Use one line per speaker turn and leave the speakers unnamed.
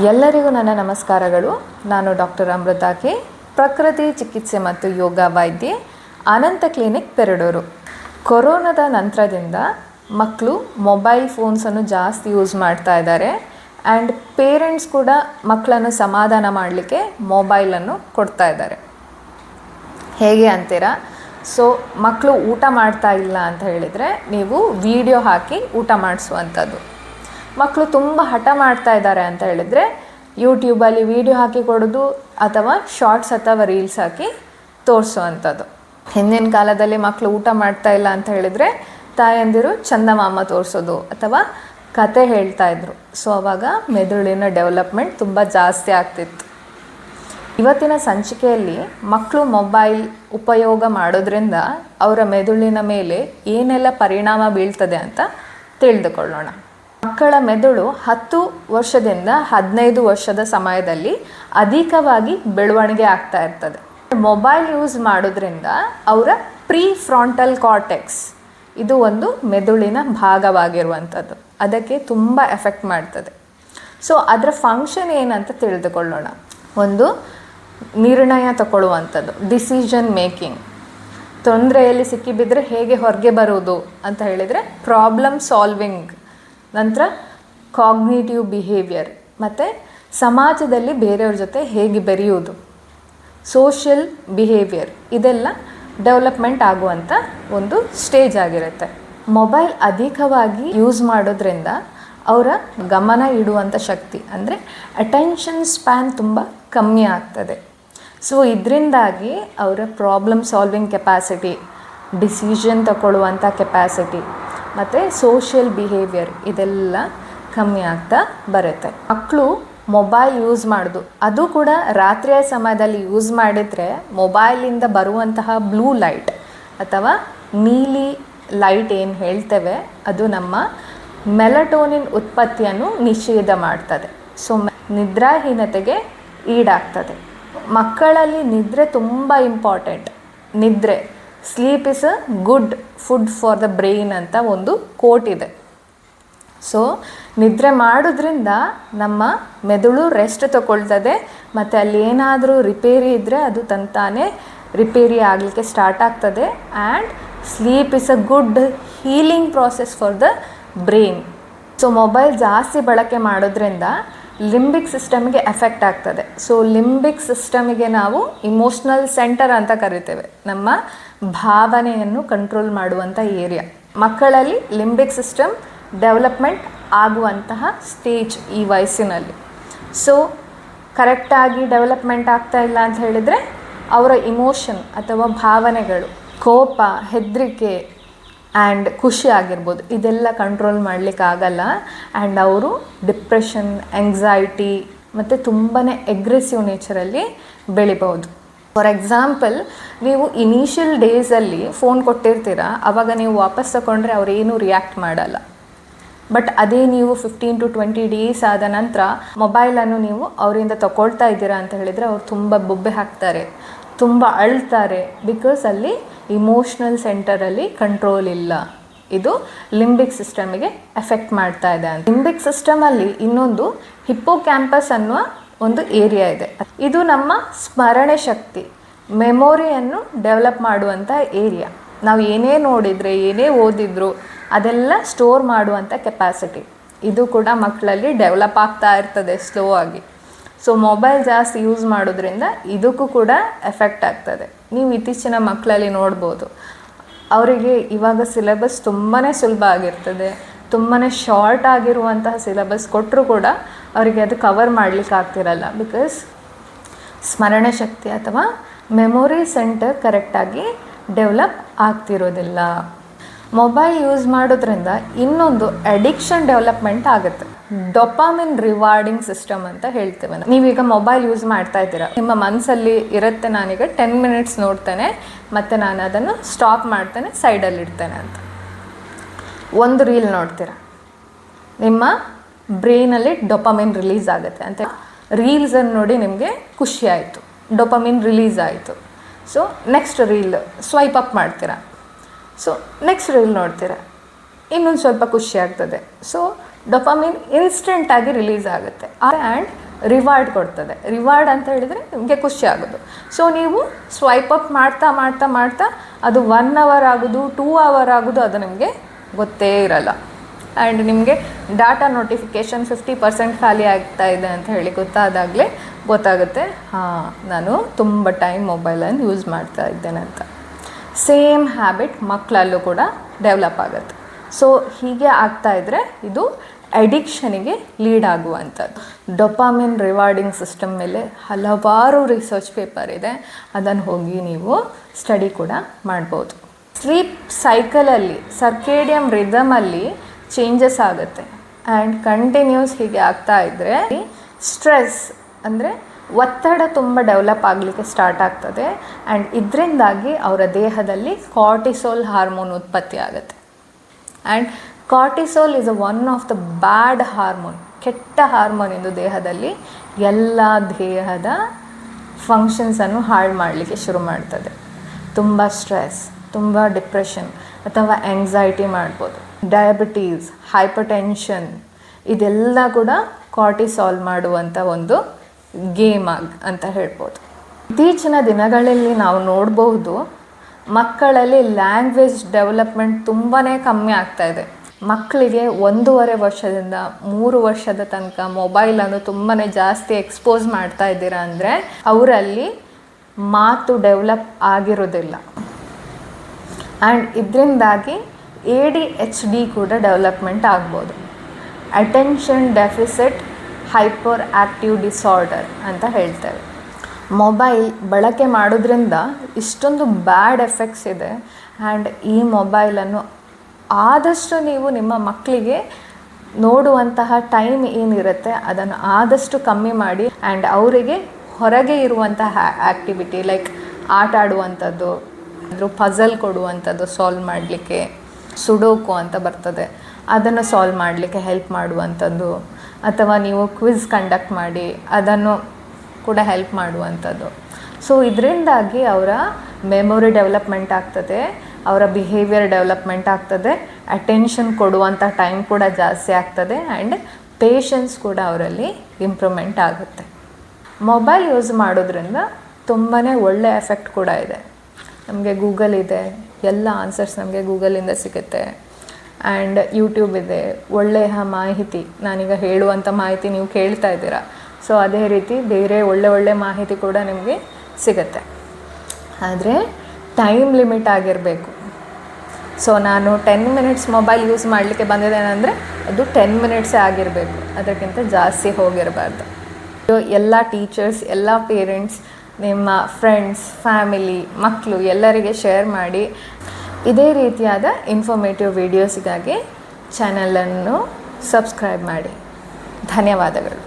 ಎಲ್ಲರಿಗೂ ನನ್ನ ನಮಸ್ಕಾರಗಳು. ನಾನು ಡಾಕ್ಟರ್ ಅಮೃತ ಕೆ ಪ್ರಕೃತಿ ಚಿಕಿತ್ಸೆ ಮತ್ತು ಯೋಗ ವೈದ್ಯೆ, ಅನಂತ ಕ್ಲಿನಿಕ್ ಪೆರಡೂರು. ಕೊರೋನಾದ ನಂತರದಿಂದ ಮಕ್ಕಳು ಮೊಬೈಲ್ ಫೋನ್ಸನ್ನು ಜಾಸ್ತಿ ಯೂಸ್ ಮಾಡ್ತಾ ಇದ್ದಾರೆ. ಆ್ಯಂಡ್ ಪೇರೆಂಟ್ಸ್ ಕೂಡ ಮಕ್ಕಳನ್ನು ಸಮಾಧಾನ ಮಾಡಲಿಕ್ಕೆ ಮೊಬೈಲನ್ನು ಕೊಡ್ತಾ ಇದ್ದಾರೆ. ಹೇಗೆ ಅಂತೀರಾ? ಸೊ ಮಕ್ಕಳು ಊಟ ಮಾಡ್ತಾ ಇಲ್ಲ ಅಂತ ಹೇಳಿದರೆ ನೀವು ವಿಡಿಯೋ ಹಾಕಿ ಊಟ ಮಾಡಿಸುವಂಥದ್ದು. ಮಕ್ಕಳು ತುಂಬ ಹಠ ಮಾಡ್ತಾ ಇದ್ದಾರೆ ಅಂತ ಹೇಳಿದರೆ ಯೂಟ್ಯೂಬಲ್ಲಿ ವಿಡಿಯೋ ಹಾಕಿ ಕೊಡೋದು ಅಥವಾ ಶಾರ್ಟ್ಸ್ ಅಥವಾ ರೀಲ್ಸ್ ಹಾಕಿ ತೋರಿಸುವಂಥದ್ದು ಹಿಂದಿನ ಕಾಲದಲ್ಲಿ ಮಕ್ಕಳು ಊಟ ಮಾಡ್ತಾ ಇಲ್ಲ ಅಂತ ಹೇಳಿದರೆ ತಾಯಂದಿರು ಚಂದಮಾಮ ತೋರಿಸೋದು ಅಥವಾ ಕತೆ ಹೇಳ್ತಾ ಇದ್ರು. ಸೊ ಅವಾಗ ಮೆದುಳಿನ ಡೆವಲಪ್ಮೆಂಟ್ ತುಂಬ ಜಾಸ್ತಿ ಆಗ್ತಿತ್ತು. ಇವತ್ತಿನ ಸಂಚಿಕೆಯಲ್ಲಿ ಮಕ್ಕಳು ಮೊಬೈಲ್ ಉಪಯೋಗ ಮಾಡೋದ್ರಿಂದ ಅವರ ಮೆದುಳಿನ ಮೇಲೆ ಏನೆಲ್ಲ ಪರಿಣಾಮ ಬೀಳ್ತದೆ ಅಂತ ತಿಳಿದುಕೊಳ್ಳೋಣ. ಮಕ್ಕಳ ಮೆದುಳು ಹತ್ತು ವರ್ಷದಿಂದ ಹದಿನೈದು ವರ್ಷದ ಸಮಯದಲ್ಲಿ ಅಧಿಕವಾಗಿ ಬೆಳವಣಿಗೆ ಆಗ್ತಾ ಇರ್ತದೆ. ಮೊಬೈಲ್ ಯೂಸ್ ಮಾಡೋದ್ರಿಂದ ಅವರ ಪ್ರೀ ಫ್ರಾಂಟಲ್ ಕಾರ್ಟೆಕ್ಸ್ ಇದು ಒಂದು ಮೆದುಳಿನ ಭಾಗವಾಗಿರುವಂಥದ್ದು. ಅದಕ್ಕೆ ತುಂಬ ಎಫೆಕ್ಟ್ ಮಾಡ್ತದೆ. ಸೊ, ಅದರ ಫಂಕ್ಷನ್ ಏನಂತ ತಿಳಿದುಕೊಳ್ಳೋಣ. ಒಂದು ನಿರ್ಣಯ ತಗೊಳ್ಳುವಂಥದ್ದು ಡಿಸಿಷನ್ ಮೇಕಿಂಗ್. ತೊಂದರೆಯಲ್ಲಿ ಸಿಕ್ಕಿಬಿದ್ದರೆ ಹೇಗೆ ಹೊರಗೆ ಬರೋದು ಅಂತ ಹೇಳಿದರೆ ಪ್ರಾಬ್ಲಮ್ ಸಾಲ್ವಿಂಗ್ ನಂತರ ಕಾಗ್ನೇಟಿವ್ ಬಿಹೇವಿಯರ್ ಮತ್ತು ಸಮಾಜದಲ್ಲಿ ಬೇರೆಯವ್ರ ಜೊತೆ ಹೇಗೆ ಬೆರೆಯುವುದು? ಸೋಷಿಯಲ್ ಬಿಹೇವಿಯರ್ ಇದೆಲ್ಲ ಡೆವಲಪ್ಮೆಂಟ್ ಆಗುವಂಥ ಒಂದು ಸ್ಟೇಜ್ ಆಗಿರುತ್ತೆ. ಮೊಬೈಲ್ ಅಧಿಕವಾಗಿ ಯೂಸ್ ಮಾಡೋದ್ರಿಂದ ಅವರ ಗಮನ ಇಡುವಂಥ ಶಕ್ತಿ, ಅಂದರೆ ಅಟೆನ್ಷನ್ ಸ್ಪ್ಯಾನ್ ತುಂಬ ಕಮ್ಮಿ ಆಗ್ತದೆ. ಸೊ ಇದರಿಂದಾಗಿ ಅವರ ಪ್ರಾಬ್ಲಮ್ ಸಾಲ್ವಿಂಗ್ ಕೆಪಾಸಿಟಿ ಡಿಸಿಷನ್ ತಗೊಳ್ಳುವಂಥ ಕೆಪಾಸಿಟಿ ಮತ್ತು ಸೋಷಿಯಲ್ ಬಿಹೇವಿಯರ್ ಇದೆಲ್ಲ ಕಮ್ಮಿ ಆಗ್ತಾ ಬರುತ್ತೆ. ಮಕ್ಕಳು ಮೊಬೈಲ್ ಯೂಸ್ ಮಾಡೋದು. ಅದು ಕೂಡ ರಾತ್ರಿಯ ಸಮಯದಲ್ಲಿ ಯೂಸ್ ಮಾಡಿದರೆ ಮೊಬೈಲಿಂದ ಬರುವಂತಹ ಬ್ಲೂ ಲೈಟ್ ಅಥವಾ ನೀಲಿ ಲೈಟ್ ಏನು ಹೇಳ್ತೇವೆ, ಅದು ನಮ್ಮ ಮೆಲಟೋನಿನ್ ಉತ್ಪತ್ತಿಯನ್ನು ನಿಷೇಧ ಮಾಡ್ತದೆ. ಸೊ ನಿದ್ರಾಹೀನತೆಗೆ ಈಡಾಗ್ತದೆ. ಮಕ್ಕಳಲ್ಲಿ ನಿದ್ರೆ ತುಂಬ ಇಂಪಾರ್ಟೆಂಟ್ ನಿದ್ರೆ sleep is a good food for the brain ಅಂತ ಒಂದು ಕೋಟ್ ಇದೆ. ಸೊ ನಿದ್ರೆ ಮಾಡೋದ್ರಿಂದ ನಮ್ಮ ಮೆದುಳು ರೆಸ್ಟ್ ತಗೊಳ್ತದೆ, ಮತ್ತು ಅಲ್ಲಿ ಏನಾದರೂ ರಿಪೇರಿ ಇದ್ದರೆ ಅದು ತಂತಾನೆ ರಿಪೇರಿ ಆಗಲಿಕ್ಕೆ ಸ್ಟಾರ್ಟ್ ಆಗ್ತದೆ and sleep is a good healing process for the brain so mobile ಜಾಸ್ತಿ ಬಳಕೆ ಮಾಡೋದ್ರಿಂದ ಲಿಂಬಿಕ್ ಸಿಸ್ಟಮ್ಗೆ ಎಫೆಕ್ಟ್ ಆಗ್ತದೆ. ಸೊ ಲಿಂಬಿಕ್ ಸಿಸ್ಟಮಿಗೆ ನಾವು ಇಮೋಷ್ನಲ್ ಸೆಂಟರ್ ಅಂತ ಕರಿತೇವೆ. ನಮ್ಮ ಭಾವನೆಯನ್ನು ಕಂಟ್ರೋಲ್ ಮಾಡುವಂಥ ಏರಿಯಾ. ಮಕ್ಕಳಲ್ಲಿ ಲಿಂಬಿಕ್ ಸಿಸ್ಟಮ್ ಡೆವಲಪ್ಮೆಂಟ್ ಆಗುವಂತಹ ಸ್ಟೇಜ್ ಈ ವಯಸ್ಸಿನಲ್ಲಿ. ಸೊ ಕರೆಕ್ಟಾಗಿ ಡೆವಲಪ್ಮೆಂಟ್ ಆಗ್ತಾ ಇಲ್ಲ ಅಂತ ಹೇಳಿದರೆ, ಅವರ ಇಮೋಷನ್ ಅಥವಾ ಭಾವನೆಗಳು, ಕೋಪ, ಹೆದರಿಕೆ ಆ್ಯಂಡ್ ಖುಷಿ ಆಗಿರ್ಬೋದು. ಇದೆಲ್ಲ ಕಂಟ್ರೋಲ್ ಮಾಡಲಿಕ್ಕಾಗಲ್ಲ. ಆ್ಯಂಡ್ ಅವರು ಡಿಪ್ರೆಷನ್ ಎಂಗ್ಸೈಟಿ ಮತ್ತು ತುಂಬಾ ಎಗ್ರೆಸಿವ್ ನೇಚರಲ್ಲಿ ಬೆಳಿಬೋದು ಫಾರ್ ಎಕ್ಸಾಂಪಲ್ ನೀವು ಇನಿಷಿಯಲ್ ಡೇಸಲ್ಲಿ ಫೋನ್ ಕೊಟ್ಟಿರ್ತೀರ ಆವಾಗ ನೀವು ವಾಪಸ್ ತಗೊಂಡ್ರೆ ಅವರೇನು ರಿಯಾಕ್ಟ್ ಮಾಡಲ್ಲ. ಬಟ್ ಅದೇ ನೀವು ಫಿಫ್ಟೀನ್ ಟು ಟ್ವೆಂಟಿ ಡೇಸ್ ಆದ ನಂತರ ಮೊಬೈಲನ್ನು ನೀವು ಅವರಿಂದ ತಗೊಳ್ತಾ ಇದ್ದೀರಾ ಅಂತ ಹೇಳಿದರೆ ಅವ್ರು ತುಂಬ ಬೊಬ್ಬೆ ಹಾಕ್ತಾರೆ. ತುಂಬ ಅಳ್ತಾರೆ ಬಿಕಾಸ್ ಅಲ್ಲಿ ಇಮೋಷ್ನಲ್ ಸೆಂಟರಲ್ಲಿ ಕಂಟ್ರೋಲ್ ಇಲ್ಲ. ಇದು ಲಿಂಬಿಕ್ ಸಿಸ್ಟಮಿಗೆ ಎಫೆಕ್ಟ್ ಮಾಡ್ತಾ ಇದೆ ಅಂತ. ಲಿಂಬಿಕ್ ಸಿಸ್ಟಮಲ್ಲಿ ಇನ್ನೊಂದು ಹಿಪ್ಪೋ ಕ್ಯಾಂಪಸ್ ಅನ್ನುವ ಒಂದು ಏರಿಯಾ ಇದೆ. ಇದು ನಮ್ಮ ಸ್ಮರಣೆ ಶಕ್ತಿ ಮೆಮೊರಿಯನ್ನು ಡೆವಲಪ್ ಮಾಡುವಂಥ ಏರಿಯಾ ನಾವು ಏನೇ ನೋಡಿದರೆ, ಏನೇ ಓದಿದ್ರು ಅದೆಲ್ಲ ಸ್ಟೋರ್ ಮಾಡುವಂಥ ಕೆಪಾಸಿಟಿ ಇದು ಕೂಡ ಮಕ್ಕಳಲ್ಲಿ ಡೆವಲಪ್ ಆಗ್ತಾ ಇರ್ತದೆ ಸ್ಲೋ ಆಗಿ. ಸೊ ಮೊಬೈಲ್ ಜಾಸ್ತಿ ಯೂಸ್ ಮಾಡೋದ್ರಿಂದ ಇದಕ್ಕೂ ಕೂಡ ಎಫೆಕ್ಟ್ ಆಗ್ತದೆ. ನೀವು ಇತ್ತೀಚಿನ ಮಕ್ಕಳಲ್ಲಿ ನೋಡ್ಬೋದು. ಅವರಿಗೆ ಇವಾಗ ಸಿಲೆಬಸ್ ತುಂಬಾ ಸುಲಭ ಆಗಿರ್ತದೆ. ತುಂಬಾ ಶಾರ್ಟ್ ಆಗಿರುವಂತಹ ಸಿಲೆಬಸ್ ಕೊಟ್ಟರು ಕೂಡ ಅವರಿಗೆ ಅದು ಕವರ್ ಮಾಡಲಿಕ್ಕೆ ಆಗ್ತಿರಲ್ಲ. ಬಿಕಾಸ್ ಸ್ಮರಣ ಶಕ್ತಿ ಅಥವಾ ಮೆಮೊರಿ ಸೆಂಟರ್ ಕರೆಕ್ಟಾಗಿ ಡೆವಲಪ್ ಆಗ್ತಿರೋದಿಲ್ಲ. ಮೊಬೈಲ್ ಯೂಸ್ ಮಾಡೋದ್ರಿಂದ ಇನ್ನೊಂದು ಅಡಿಕ್ಷನ್ ಡೆವಲಪ್ಮೆಂಟ್ ಆಗುತ್ತೆ. ಡೊಪಾಮಿನ್ ರಿವಾರ್ಡಿಂಗ್ ಸಿಸ್ಟಮ್ ಅಂತ ಹೇಳ್ತೇವೆ ನಾವು. ನೀವೀಗ ಮೊಬೈಲ್ ಯೂಸ್ ಮಾಡ್ತಾ ಇದ್ದೀರಾ. ನಿಮ್ಮ ಮನಸ್ಸಲ್ಲಿ ಇರುತ್ತೆ ನಾನೀಗ ಟೆನ್ ಮಿನಿಟ್ಸ್ ನೋಡ್ತೇನೆ, ಮತ್ತು ನಾನು ಅದನ್ನು ಸ್ಟಾಪ್ ಮಾಡ್ತೇನೆ ಸೈಡಲ್ಲಿ ಇಡ್ತೇನೆ ಅಂತ. ಒಂದು ರೀಲ್ ನೋಡ್ತೀರಾ? ನಿಮ್ಮ ಬ್ರೈನಲ್ಲಿ ಡೊಪಾಮಿನ್ ರಿಲೀಸ್ ಆಗುತ್ತೆ ಅಂತ. ರೀಲ್ಸನ್ನು ನೋಡಿ ನಿಮಗೆ ಖುಷಿ ಆಯಿತು. ಡೊಪಾಮಿನ್ ರಿಲೀಸ್ ಆಯಿತು. So next reel swipe up ಮಾಡ್ತೀರಾ? ಸೊ ನೆಕ್ಸ್ಟ್ ರೀಲ್ ನೋಡ್ತೀರ? ಇನ್ನೊಂದು ಸ್ವಲ್ಪ ಖುಷಿ ಆಗ್ತದೆ. ಸೊ ಡೊಪಾಮಿನ್ ಇನ್ಸ್ಟೆಂಟಾಗಿ ರಿಲೀಸ್ ಆಗುತ್ತೆ. ಆ್ಯಂಡ್ ರಿವಾರ್ಡ್ ಕೊಡ್ತದೆ. ರಿವಾರ್ಡ್ ಅಂತ ಹೇಳಿದರೆ ನಿಮಗೆ ಖುಷಿ ಆಗೋದು. ಸೊ ನೀವು ಸ್ವೈಪ್ ಅಪ್ ಮಾಡ್ತಾ ಮಾಡ್ತಾ ಮಾಡ್ತಾ ಅದು ಒನ್ ಅವರ್ ಆಗೋದು ಟೂ ಅವರ್ ಆಗೋದು, ಅದು ನಿಮಗೆ ಗೊತ್ತೇ ಇರಲ್ಲ. ಆ್ಯಂಡ್ ನಿಮಗೆ ಡಾಟಾ ನೋಟಿಫಿಕೇಶನ್ ಫಿಫ್ಟಿ ಪರ್ಸೆಂಟ್ ಖಾಲಿ ಆಗ್ತಾ ಇದೆ ಅಂತ ಹೇಳಿ ಗೊತ್ತಾದಾಗಲೇ ಗೊತ್ತಾಗುತ್ತೆ. ಹಾಂ, ನಾನು ತುಂಬ ಟೈಮ್ ಮೊಬೈಲನ್ನು ಯೂಸ್ ಮಾಡ್ತಾ ಇದ್ದೇನೆ ಅಂತ. ಸೇಮ್ ಹ್ಯಾಬಿಟ್ ಮಕ್ಕಳಲ್ಲೂ ಕೂಡ ಡೆವಲಪ್ ಆಗುತ್ತೆ. ಸೊ ಹೀಗೆ ಆಗ್ತಾ ಇದ್ದರೆ ಇದು ಅಡಿಕ್ಷನಿಗೆ ಲೀಡ್ ಆಗುವಂಥದ್ದು. ಡೊಪಾಮಿನ್ ರಿವಾರ್ಡಿಂಗ್ ಸಿಸ್ಟಮ್ ಮೇಲೆ ಹಲವಾರು ರಿಸರ್ಚ್ ಪೇಪರ್ ಇದೆ. ಅದನ್ನು ಹೋಗಿ ನೀವು ಸ್ಟಡಿ ಕೂಡ ಮಾಡ್ಬೋದು. ಸ್ಲೀಪ್ ಸೈಕಲಲ್ಲಿ, ಸರ್ಕೇಡಿಯಂ ರಿದಮಲ್ಲಿ ಚೇಂಜಸ್ ಆಗುತ್ತೆ. ಆ್ಯಂಡ್ ಕಂಟಿನ್ಯೂಸ್ ಹೀಗೆ ಆಗ್ತಾ ಇದ್ದರೆ ಸ್ಟ್ರೆಸ್ ಅಂದರೆ ಒತ್ತಡ ತುಂಬ ಡೆವಲಪ್ ಆಗಲಿಕ್ಕೆ ಸ್ಟಾರ್ಟ್ ಆಗ್ತದೆ. ಆ್ಯಂಡ್ ಇದರಿಂದಾಗಿ ಅವರ ದೇಹದಲ್ಲಿ ಕಾರ್ಟಿಸೋಲ್ ಹಾರ್ಮೋನ್ ಉತ್ಪತ್ತಿ ಆಗುತ್ತೆ. And cortisol is a one of the bad hormone ಕೆಟ್ಟ ಹಾರ್ಮೋನ್ ಇದು ದೇಹದಲ್ಲಿ ಎಲ್ಲ ದೇಹದ ಫಂಕ್ಷನ್ಸನ್ನು ಹಾಳು ಮಾಡಲಿಕ್ಕೆ ಶುರು ಮಾಡ್ತದೆ. ತುಂಬ ಸ್ಟ್ರೆಸ್ ತುಂಬ ಡಿಪ್ರೆಷನ್ ಅಥವಾ ಎಂಗ್ಸೈಟಿ ಮಾಡ್ಬೋದು. ಡಯಾಬಿಟೀಸ್ ಹೈಪರ್ ಟೆನ್ಷನ್ ಇದೆಲ್ಲ ಕೂಡ ಕಾರ್ಟಿಸಾಲ್ ಮಾಡುವಂಥ ಒಂದು ಗೇಮ್ ಆಗಿ ಅಂತ ಹೇಳ್ಬೋದು. ಇತ್ತೀಚಿನ ದಿನಗಳಲ್ಲಿ ನಾವು ನೋಡಬಹುದು, ಮಕ್ಕಳಲ್ಲಿ ಲ್ಯಾಂಗ್ವೇಜ್ ಡೆವಲಪ್ಮೆಂಟ್ ತುಂಬಾ ಕಮ್ಮಿ ಆಗ್ತಾ ಇದೆ. ಮಕ್ಕಳಿಗೆ ಒಂದೂವರೆ ವರ್ಷದಿಂದ ಮೂರು ವರ್ಷದ ತನಕ ಮೊಬೈಲನ್ನು ತುಂಬಾ ಜಾಸ್ತಿ ಎಕ್ಸ್ಪೋಸ್ ಮಾಡ್ತಾ ಇದ್ದೀರಾ ಅಂದರೆ, ಅವರಲ್ಲಿ ಮಾತು ಡೆವಲಪ್ ಆಗಿರೋದಿಲ್ಲ ಆ್ಯಂಡ್ ಇದರಿಂದಾಗಿ ಎ ಡಿ ಎಚ್ ಡಿ ಕೂಡ ಡೆವಲಪ್ಮೆಂಟ್ ಆಗ್ಬೋದು. Attention deficit hyperactive disorder ಅಂತ ಹೇಳ್ತೇವೆ. ಮೊಬೈಲ್ ಬಳಕೆ ಮಾಡೋದ್ರಿಂದ ಇಷ್ಟೊಂದು ಬ್ಯಾಡ್ ಎಫೆಕ್ಟ್ಸ್ ಇದೆ. ಆ್ಯಂಡ್ ಈ ಮೊಬೈಲನ್ನು ಆದಷ್ಟು ನೀವು ನಿಮ್ಮ ಮಕ್ಕಳಿಗೆ ನೋಡುವಂತಹ ಟೈಮ್ ಏನಿರುತ್ತೆ ಅದನ್ನು ಆದಷ್ಟು ಕಮ್ಮಿ ಮಾಡಿ ಆ್ಯಂಡ್ ಅವರಿಗೆ ಹೊರಗೆ ಇರುವಂತಹ ಆ್ಯಕ್ಟಿವಿಟಿ ಲೈಕ್ ಆಟ ಆಡುವಂಥದ್ದು ಅದ್ರ ಪಝಲ್ ಕೊಡುವಂಥದ್ದು ಸಾಲ್ವ್ ಮಾಡಲಿಕ್ಕೆ, ಸುಡೋಕು ಅಂತ ಬರ್ತದೆ. ಅದನ್ನು ಸಾಲ್ವ್ ಮಾಡಲಿಕ್ಕೆ ಹೆಲ್ಪ್ ಮಾಡುವಂಥದ್ದು. ಅಥವಾ ನೀವು ಕ್ವಿಜ್ ಕಂಡಕ್ಟ್ ಮಾಡಿ ಅದನ್ನು ಕೂಡ ಹೆಲ್ಪ್ ಮಾಡುವಂಥದ್ದು. ಸೊ ಇದರಿಂದಾಗಿ ಅವರ ಮೆಮೊರಿ ಡೆವಲಪ್ಮೆಂಟ್ ಆಗ್ತದೆ, ಅವರ ಬಿಹೇವಿಯರ್ ಡೆವಲಪ್ಮೆಂಟ್ ಆಗ್ತದೆ ಅಟೆನ್ಷನ್ ಕೊಡುವಂಥ ಟೈಮ್ ಕೂಡ ಜಾಸ್ತಿ ಆಗ್ತದೆ ಆ್ಯಂಡ್ ಪೇಷನ್ಸ್ ಕೂಡ ಅವರಲ್ಲಿ ಇಂಪ್ರೂವ್ಮೆಂಟ್ ಆಗುತ್ತೆ. ಮೊಬೈಲ್ ಯೂಸ್ ಮಾಡೋದ್ರಿಂದ ತುಂಬಾ ಒಳ್ಳೆ ಎಫೆಕ್ಟ್ ಕೂಡ ಇದೆ. ನಮಗೆ ಗೂಗಲ್ ಇದೆ, ಎಲ್ಲ ಆನ್ಸರ್ಸ್ ನಮಗೆ ಗೂಗಲಿಂದ ಸಿಗುತ್ತೆ. ಆ್ಯಂಡ್ ಯೂಟ್ಯೂಬ್ ಇದೆ. ಒಳ್ಳೆಯ ಮಾಹಿತಿ. ನಾನೀಗ ಹೇಳುವಂಥ ಮಾಹಿತಿ ನೀವು ಕೇಳ್ತಾ ಇದ್ದೀರಾ. ಸೊ ಅದೇ ರೀತಿ ಬೇರೆ ಒಳ್ಳೆ ಒಳ್ಳೆ ಮಾಹಿತಿ ಕೂಡ ನಿಮಗೆ ಸಿಗುತ್ತೆ. ಆದರೆ ಟೈಮ್ ಲಿಮಿಟ್ ಆಗಿರಬೇಕು. ಸೊ ನಾನು ಟೆನ್ ಮಿನಿಟ್ಸ್ ಮೊಬೈಲ್ ಯೂಸ್ ಮಾಡಲಿಕ್ಕೆ ಬಂದಿದ್ದೇನೆಂದರೆ, ಅದು ಟೆನ್ ಮಿನಿಟ್ಸೇ ಆಗಿರಬೇಕು. ಅದಕ್ಕಿಂತ ಜಾಸ್ತಿ ಹೋಗಿರಬಾರ್ದು. ಎಲ್ಲ ಟೀಚರ್ಸ್ ಎಲ್ಲ ಪೇರೆಂಟ್ಸ್ ನಿಮ್ಮ ಫ್ರೆಂಡ್ಸ್ ಫ್ಯಾಮಿಲಿ ಮಕ್ಕಳು ಎಲ್ಲರಿಗೆ ಶೇರ್ ಮಾಡಿ ಇದೇ ರೀತಿಯಾದ ಇನ್ಫಾರ್ಮೇಟಿವ್ ವೀಡಿಯೋಸಿಗಾಗಿ ಚಾನಲನ್ನು ಸಬ್ಸ್ಕ್ರೈಬ್ ಮಾಡಿ. ಧನ್ಯವಾದಗಳು.